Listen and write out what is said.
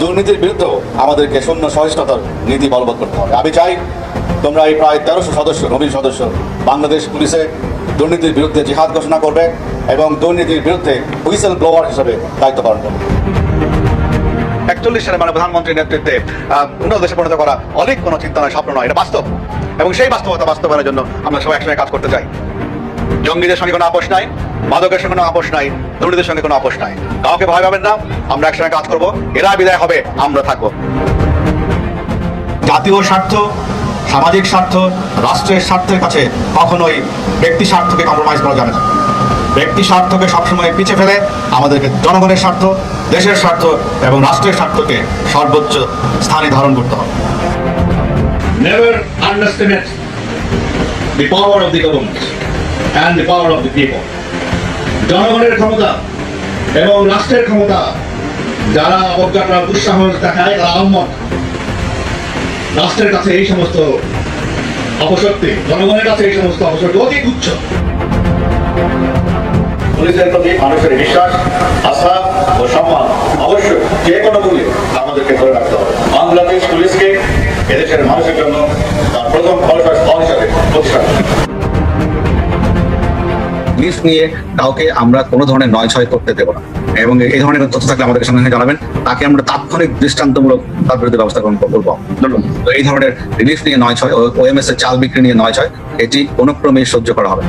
দুর্নীতির বিরুদ্ধেও আমাদেরকে শূন্য সহিষ্ণুতার নীতি বলবৎ করতে হবে। আমি চাই তোমরা এই প্রায় তেরোশো সদস্য, নবীন সদস্য বাংলাদেশ পুলিশে দুর্নীতির বিরুদ্ধে জিহাদ ঘোষণা করবে এবং দুর্নীতির বিরুদ্ধে হুইসেল ব্লোয়ার হিসেবে দায়িত্ব পালন করবে। একচল্লিশ সালে মানে প্রধানমন্ত্রীর নেতৃত্বে উন্নত দেশে পরিণত করা অনেক কোনো চিন্তা নয়, স্বপ্ন নয়, এটা বাস্তব। এবং সেই বাস্তবতা বাস্তবায়নের জন্য আমরা সবাই একসঙ্গে কাজ করতে চাই। জঙ্গিদের সঙ্গে কোনো আপোষ নাই, মাদকের সঙ্গে কোনো আপোষ নাই দুর্নীতির সঙ্গে কোনো আপোষ নাই। কাউকে ভয় পাবেন না, আমরা একসঙ্গে কাজ করব। এরা বিদায় হবে, আমরা থাকব। জাতীয় স্বার্থ, সামাজিক স্বার্থ, রাষ্ট্রের স্বার্থের কাছে কখনোই ব্যক্তি স্বার্থকে কম্প্রোমাইজ করা যাবে না। ব্যক্তি স্বার্থকে সবসময় পিছে ফেলে আমাদেরকে জনগণের স্বার্থ, দেশের স্বার্থ এবং রাষ্ট্রের স্বার্থকে সর্বোচ্চ স্থানে ধারণ করতে হবে। Never underestimate the power of the government. And the power of the people. জনগণের ক্ষমতা এবং রাষ্ট্রের ক্ষমতা, যারা অবজ্ঞাটা দুঃসাহস দেখায় তারা আহম্মক রাষ্ট্রের কাছে এই সমস্ত অপশক্তি, জনগণের কাছে এই সমস্ত অপশক্তি অতি তুচ্ছ। পুলিশের প্রতি মানুষের বিশ্বাস, আস্থা ও সম্মান অবশ্যই যে কোনো মূল্যে আমাদেরকে ধরে রাখতে হবে। বাংলাদেশ পুলিশকে এদেশের মানুষের জন্য তার প্রথম ভরসা লিস্ট নিয়ে কাউকে আমরা কোনো ধরনের নয় ছয় করতে দেবো না। এবং এই ধরনের তথ্য থাকলে আমাদের সঙ্গে জানাবেন। তাকে আমরা তাৎক্ষণিক দৃষ্টান্তমূলক তার বিরুদ্ধে ব্যবস্থা গ্রহণ করব। তো এই ধরনের রিলিফ নিয়ে নয় ছয়, ও এম এস এর চাল বিক্রি নিয়ে নয় ছয়, এটি কোনো ক্রমেই সহ্য করা হবে।